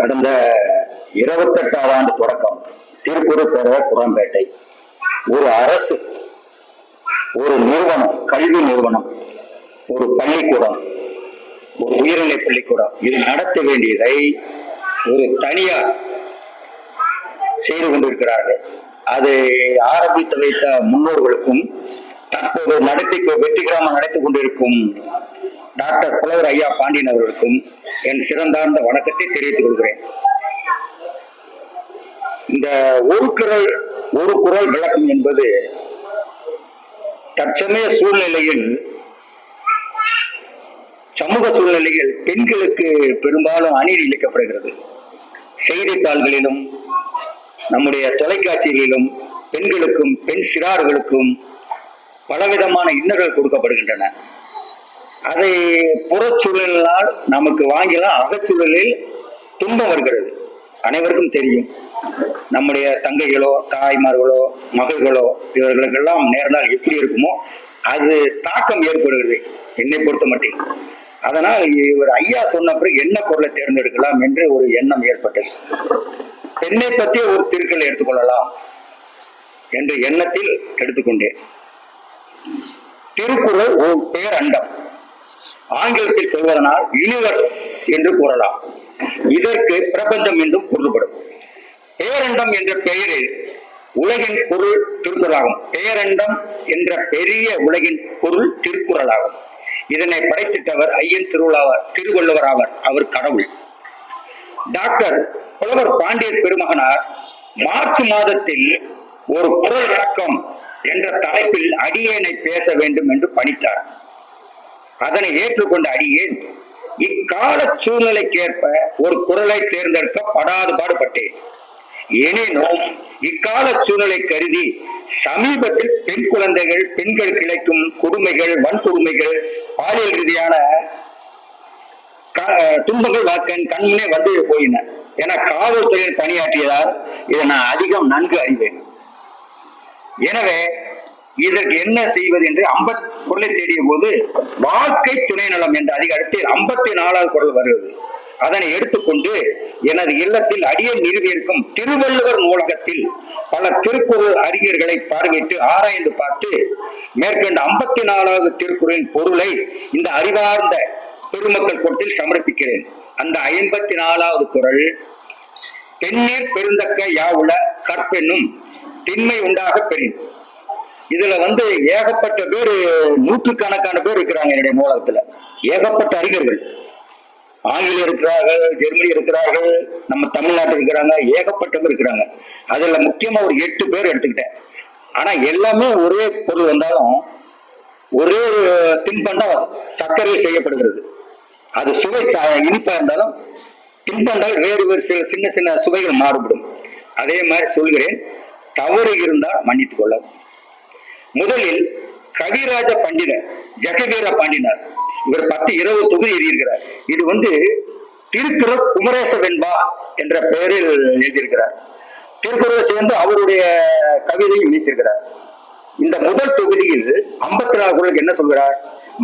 கடந்த இருபத்தெட்டாம் ஆண்டு தொடக்கம் திருப்பூர் பேரவை குரம்பேட்டை ஒரு அரசு ஒரு நிறுவனம் கல்வி நிறுவனம் ஒரு பள்ளிக்கூடம் ஒரு உயர்நிலை பள்ளிக்கூடம் இது நடத்த வேண்டியதை ஒரு தனியார் செய்து கொண்டிருக்கிறார்கள். அதை ஆரம்பித்து வைத்த முன்னோர்களுக்கும் தற்போது நடத்தி வெற்றிகரமாக நடத்தி கொண்டிருக்கும் டாக்டர் புலவர் ஐயா பாண்டியன் அவர்களுக்கும் என் சிறந்தார்ந்த வணக்கத்தை தெரிவித்துக் கொள்கிறேன். இந்த ஒரு குரல் ஒரு குரல் விளக்கம் என்பது தற்சமய சூழ்நிலையில் சமூக சூழ்நிலையில் பெண்களுக்கு பெரும்பாலும் அநீதி இழைக்கப்படுகிறது. செய்தித்தாள்களிலும் நம்முடைய தொலைக்காட்சிகளிலும் பெண்களுக்கும் பெண் சிறார்களுக்கும் பலவிதமான இன்னல்கள் கொடுக்கப்படுகின்றன. அதை புறச்சூழலால் நமக்கு வாங்கினால் அகச்சூழலில் துன்பம் வருகிறது. அனைவருக்கும் தெரியும். நம்முடைய தங்கைகளோ தாய்மார்களோ மகள்களோ இவர்களுக்கெல்லாம் நேர்ந்தால் எப்படி இருக்குமோ அது தாக்கம் ஏற்படுகிறது. என்னை பொறுத்த மட்டும் அதனால் இவர் ஐயா சொன்ன பிறகு என்ன பொருளை தேர்ந்தெடுக்கலாம் என்று ஒரு எண்ணம் ஏற்பட்டது. பெண்ணை பற்றிய ஒரு திருக்கலை எடுத்துக்கொள்ளலாம் என்ற எண்ணத்தில் எடுத்துக்கொண்டேன். திருக்குறள் ஒரு பேரண்டம். ஆங்கிலத்தில் சொல்வதனால் யூனிவர்ஸ் என்று கூறலாம். இதற்கு பிரபஞ்சம் என்றும் பொருள்படும். பேரண்டம் என்ற பெயரில் உலகின் பொருள் திருக்குறளாகும். பேரண்டம் என்ற பெரிய உலகின் பொருள் திருக்குறளாகும். இதனை படைத்திட்டவர் ஐயன் திருவிழாவர் திருவள்ளுவர் ஆவர். அவர் கடவுள். டாக்டர் புலவர் பாண்டியர் பெருமகனார் மார்ச் மாதத்தில் ஒரு குரல் விளக்கம் என்ற தலைப்பில் அடியேனை பேச வேண்டும் என்று பணித்தார். அதனை ஏற்றுக்கொண்ட அடியேன் இக்கால சூழ்நிலைக்கேற்ப ஒரு குரலை தேர்ந்தெடுக்க படாது பாடுபட்டேன். எனினும் இக்கால சூழ்நிலை கருதி சமீபத்தில் பெண் குழந்தைகள் பெண்கள் கிடைக்கும் கொடுமைகள் வன்கொடுமைகள் பாலியல் ரீதியான க- துன்பங்கள் வாக்கன் கண்முனே வந்து போயின. என காவல்துறையில் பணியாற்றியதால் இதை நான் அதிகம் நன்கு அறிவேன். எனவே இதற்கு என்ன செய்வது என்று அம்பத் குரலை தேடிய போது வாழ்க்கை துணை நலம் என்ற அதிகாரத்தில் ஐம்பத்தி நாலாவது குரல் வருகிறது. அதனை எடுத்துக்கொண்டு எனது இல்லத்தில் அடியை நிறுவியிருக்கும் திருவள்ளுவர் நூலகத்தில் பல திருக்குறள் அறிஞர்களை பார்வையிட்டு ஆராய்ந்து பார்த்து மேற்கண்ட ஐம்பத்தி நாலாவது திருக்குறளின் பொருளை இந்த அறிவார்ந்த பெருமக்கள் கூட்டத்தில் சமர்ப்பிக்கிறேன். அந்த ஐம்பத்தி நாலாவது குரல் பெண்ணீர் பெருந்தக்க யாவுல கற்பெண்ணும் திண்மை உண்டாக பெறின் இதுல வந்து ஏகப்பட்ட பேர் நூற்றுக்கணக்கான பேர் இருக்கிறாங்க என்னுடைய நூலகத்துல. ஏகப்பட்ட அறிஞர்கள். ஆங்கிலம் இருக்கிறார்கள் ஜெர்மனி இருக்கிறார்கள் நம்ம தமிழ்நாட்டில் இருக்கிறாங்க ஏகப்பட்டவங்க இருக்கிறாங்க. அதுல முக்கியமா ஒரு எட்டு பேர் எடுத்துக்கிட்டேன். ஆனா எல்லாமே ஒரே பொருள் வந்தாலும் ஒரே தின்பண்டம் சர்க்கரை செய்யப்படுகிறது. அது சுவை இனிப்பா இருந்தாலும் தின்பண்டால் வேறு வேறு சில சின்ன சின்ன சுவைகள் மாறுபடும். அதே மாதிரி சொல்கிறேன் தவறு இருந்தால் மன்னித்துக் கொள்ள முதலில் கவிராஜ பண்டினர் ஜெகவீர பாண்டினார் இவர் பத்து இருபது தொகுதி எழுதியிருக்கிறார். இது வந்து திருக்குறள் குமரேச வெண்பா என்ற பெயரில் எழுதியிருக்கிறார். திருக்குறளை சேர்ந்து அவருடைய கவிதையும் இணைத்திருக்கிறார். இந்த முதல் தொகுதியில் ஐம்பத்தி நாலு குரலுக்கு என்ன சொல்கிறார்?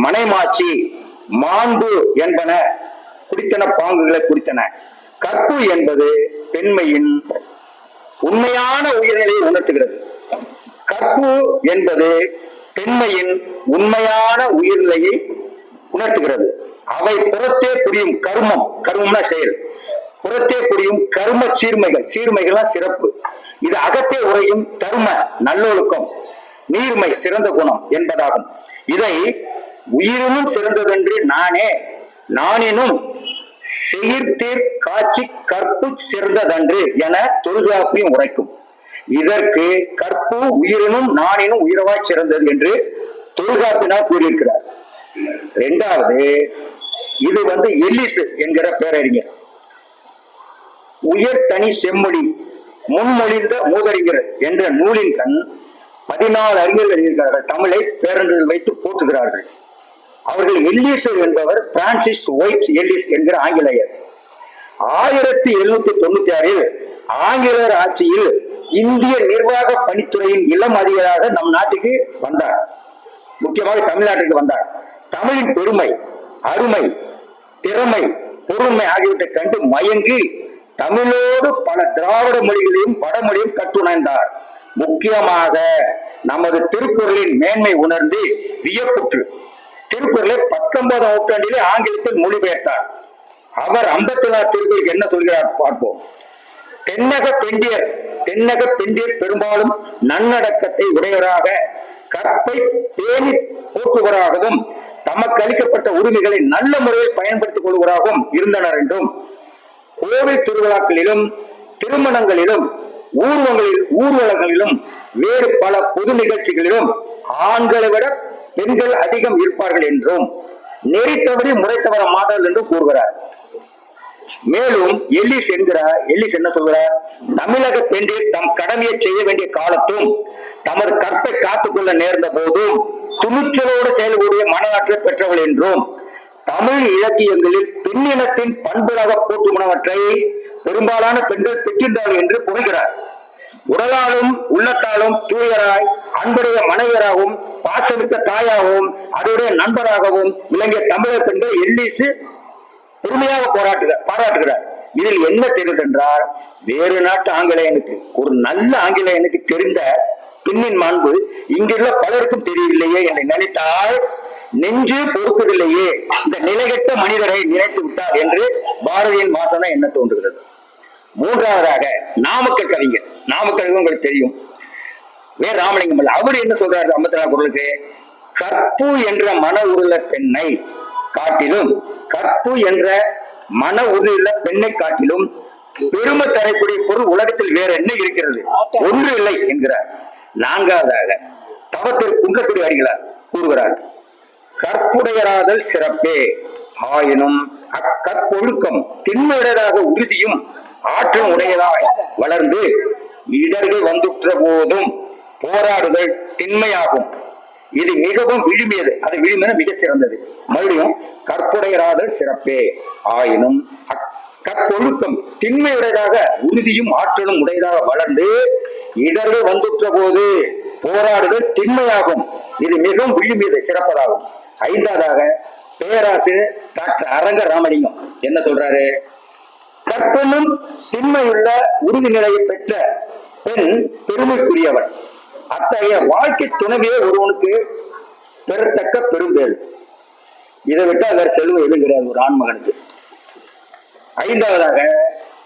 மனைமாச்சி மாண்பு என்பன குறித்தன பாங்குகளை குறித்தன. கற்பு என்பது பெண்மையின் உண்மையான உயிர்நிலையை உணர்த்துகிறது. கற்பு என்பது பெண்மையின் உண்மையான உயிர்நிலையை உணர்த்துகிறது. அவை புறத்தே புரியும் கர்மம். கர்மம்னா செயல். புறத்தே புரியும் கர்ம சீர்மைகள். சீர்மைகள்லாம் சிறப்பு. இது அகத்தே உறையும் தர்ம நல்லொழுக்கம். நீர்மை சிறந்த குணம் என்பதாகும். இதை உயிரினும் சிறந்ததென்று நானே நானினும் செயிர்த்தீர் காட்சி கற்பு சிறந்ததன்று என தொழுதாப்பையும் உரைக்கும். இதற்கு கற்பு உயிரினும் நானினும் உயிரவாய் சிறந்தது என்று தொல்காப்பினார் கூறியிருக்கிறார். இரண்டாவது இது வந்து எல்லிசு என்கிற பேரறிஞர். உயர் தனி செம்மொழி முன்மொழிந்த மூதறிஞர் என்ற நூலின் கண் பதினாலு அறிஞர்கள் இருக்கிறார்கள் தமிழை பேரண்டில் வைத்து போற்றுகிறார்கள். அவர்கள் எல்லிசர் என்பவர் பிரான்சிஸ் ஒயிட் எல்லிஸ் என்கிற ஆங்கிலேயர். ஆயிரத்தி எழுநூத்தி தொண்ணூத்தி ஆறில் ஆங்கிலேயர் ஆட்சியில் இந்திய நிர்வாக பணித்துறையின் இளம் அதிகாராக நம் நாட்டுக்கு வந்தார். முக்கியமாக தமிழ்நாட்டுக்கு வந்தார். தமிழின் பெருமை அருமை திறமை பொறுமை ஆகியவற்றை கண்டு மயங்கி தமிழோடு பல திராவிட மொழிகளையும் படமொழியும் கற்றுணர்ந்தார் முக்கியமாக நமது திருக்குறளின் மேன்மை உணர்ந்து வியப்புற்று திருக்குறளை பத்தொன்பதாம் நூற்றாண்டிலே ஆங்கிலத்தில் மொழிபெயர்த்தார். அவர் ஐம்பத்தி நாலு திருக்குறளுக்கு என்ன சொல்கிறார் பார்ப்போம். தென்னக பெண்டியர் தென்னக பெண்டிர் பெரும்பாலும் நன்னடக்கத்தை உடையவராக கற்பை பேணி போக்குவராகவும் தமக்கு அளிக்கப்பட்ட உரிமைகளை நல்ல முறையில் பயன்படுத்திக் கொள்வராகவும் இருந்தனர் என்றும் கோவில் திருவிழாக்களிலும் திருமணங்களிலும் ஊர்வங்களில் ஊர்வலங்களிலும் வேறு பல பொது நிகழ்ச்சிகளிலும் ஆண்களை விட பெண்கள் அதிகம் இருப்பார்கள் என்றும் நெறி தவறி முறை தவற மாட்டார்கள் என்றும் கூறுகிறார். மேலும் எல்லிஸ் என்கிற எல்லிஸ் என்ன சொல்கிறார் தமிழக பெண்டிர் தம் கடமையை செய்ய வேண்டிய காலத்தும் தமது கற்பை காத்துக்கொள்ள நேர்ந்த போதும் துணிச்சலோடு செயல்கூடிய மனநாற்றை பெற்றவள் என்றும் தமிழ் இலக்கியங்களில் பெண்ணினத்தின் பண்புகளாக போட்டுமனவற்றை பெரும்பாலான பெண்கள் பெற்றிருந்தார்கள் என்று புகழ்கிறார். உடலாலும் உள்ளத்தாலும் தூயராய் அன்புடைய மனைவியராகவும் பாசமிக்க தாயாகவும் அதோடைய நண்பராகவும் விளங்கிய தமிழர் பெண்கள் எல்லிசு பெருமையாக போராட்டுகிறார் பாராட்டுகிறார் இதில் என்ன தெரியுது என்றால் வேறு நாட்டு ஆங்கிலேயனுக்கு ஒரு நல்ல ஆங்கிலேயனுக்கு தெரிந்த பெண்ணின் மாண்பு இங்குள்ள பலருக்கும் தெரியவில்லையே என்று நினைத்தால் நெஞ்சு பொறுப்பதில்லையே இந்த நிலைகட்ட மனிதரை நினைத்து விட்டார் என்று பாரதியின் வாசனை என்ன தோன்றுகிறது? மூன்றாவதாக நாமக்கல் கவிஞர். நாமக்கல் உங்களுக்கு தெரியும். வே. ராமலிங்கம் அவர் என்ன சொல்றாரு ஐம்பத்தி நாலு குரலுக்கு? கற்பு என்ற மன உருள பெண்ணை காட்டிலும் கற்பு என்ற மன உறுதியுள்ள பெண்ணை காட்டிலும் பெருமை தரக்கூடிய பொருள் உலகத்தில் வேற என்ன இருக்கிறது? ஒன்று இல்லை என்கிறார். நான்காவதாக தவத்தில் குன்றக்கூடிய அறிகிறார் கூறுகிறார். கற்புடையராதல் சிறப்பே. ஆயினும் அக்கற்பொழுக்கம் திண்மையுடையதாக உறுதியும் ஆற்றல் உடையதாய் வளர்ந்து இடர்கள் வந்துற்ற போதும் போராடுதல் திண்மையாகும். இது மிகவும் விழுமியது. அது விழுமின மிக சிறந்தது. மறுபடியும் கற்புடையராதல் சிறப்பே. ஆயினும் கற்பொழுக்கம் திண்மையுடையதாக உறுதியும் ஆற்றலும் உடையதாக வளர்ந்து இடர்கள் வந்துற்ற போது போராடுதல் திண்மையாகும். இது மிகவும் விழுமியது சிறப்பதாகும். ஐந்தாவதாக பேராசிரியர் டாக்டர் அரங்க ராமலிங்கம் என்ன சொல்றாரு? கற்பனும் திண்மையுள்ள உறுதி நிலையை பெற்ற பெண் பெருமைக்குரியவன் அத்தகைய வாழ்க்கை துணைவியே ஒருவனுக்கு பெறத்தக்க பெரும்பேறு. இதை விட்டா வேற செல்வம் எதுவும் கிடையாது ஒரு ஆண்மகனுக்கு. ஐந்தாவதாக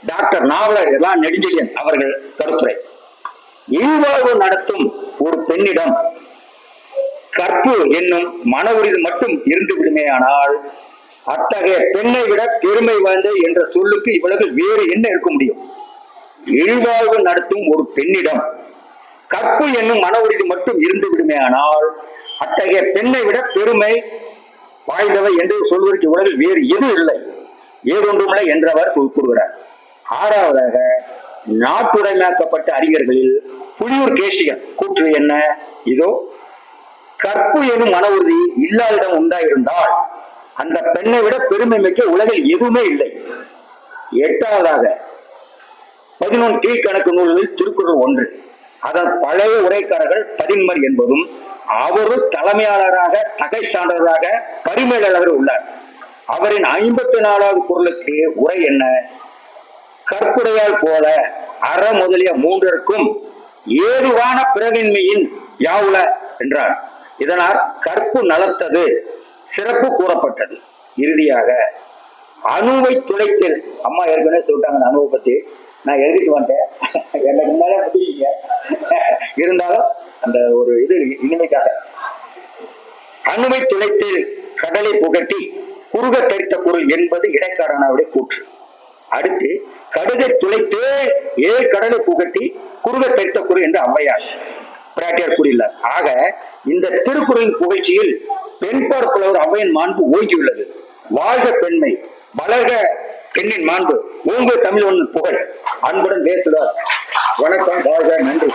டாக்டர் நாவலர் எல்லாம் நெடுஞ்செழியன் அவர்கள் கருத்துரை. இல்வாழ்வு நடத்தும் ஒரு பெண்ணிடம் கற்பு என்னும் மன உறுதி மட்டும் இருந்து விடுமேயானால் அத்தகைய பெண்ணை விட பெருமை வாய்ந்த என்ற சொல்லுக்கு இவ்வளவு வேறு என்ன இருக்க முடியும்? இல்வாழ்வு நடத்தும் ஒரு பெண்ணிடம் கற்பு என்னும் மன உறுதி மட்டும் இருந்து விடுமேயானால் அத்தகைய பெண்ணை விட பெருமை வாய்ந்தவை என்று சொல்வதற்கு உலகில் வேறு எதுவும் இல்லை? ஏதொன்றுமில்லை என்றவர் கூறுகிறார். ஆறாவதாக நாட்டுடைமையாக்கப்பட்ட அறிஞர்களில் புலியூர் கேசியன் கூற்று என்ன? இதோ கற்பு எனும் மன உறுதி இல்லாதிடம் உண்டாயிருந்தால் அந்த பெண்ணை விட பெருமை மிக்க உலகில் எதுவுமே இல்லை. எட்டாவதாக பதினொன்று கீழ்கணக்கு நூல்களில் திருக்குறள் ஒன்று. அதன் பழைய உரைக்காரர்கள் பதின்மர் என்பதும் அவரும் தலைமையாளராக தகை சான்றவராக பரிமேலழகர் உள்ளார். அவரின் ஐம்பத்தி நாலாவது குரலுக்கு உரை என்ன? கற்புடையால் போல அற முதலிய மூன்றருக்கும் ஏதுவான பிறவின்மையின் யாவுல? என்றார். இதனால் கற்பு நலத்தது சிறப்பு கூறப்பட்டது. இறுதியாக அணுவை துளைத்தல் அம்மா ஏற்கனவே சொல்லிட்டாங்க அந்த அணுவை பத்தி. நான் எழுதிட்டு வந்துட்டேன். எனக்கு முன்னாலே முடியுங்க இருந்தாலும் அந்த ஒரு இது இனிமைக்காக. அணுவை துளைத்து கடலை புகட்டி குறுக தெரித்த பொருள் என்பது இடைக்காரனாவுடைய கூற்று. அடுத்து கடுகை துளைத்து ஏ கடலை புகட்டி குறுக தெரித்த பொருள் என்று ஔவையார் பிராட்டியார் கூறியுள்ளார். ஆக இந்த திருக்குறளின் புகழ்ச்சியில் பெண்பார் புலவர் ஔவையின் மாண்பு ஓங்கியுள்ளது. வாழ்க பெண்மை வளர்க பெண்ணின் மாண்பு. ஓங்கு தமிழ் ஒன்று புகழ். அன்புடன் பேசுகிறார் வணக்கம் வாழ்க நன்றி.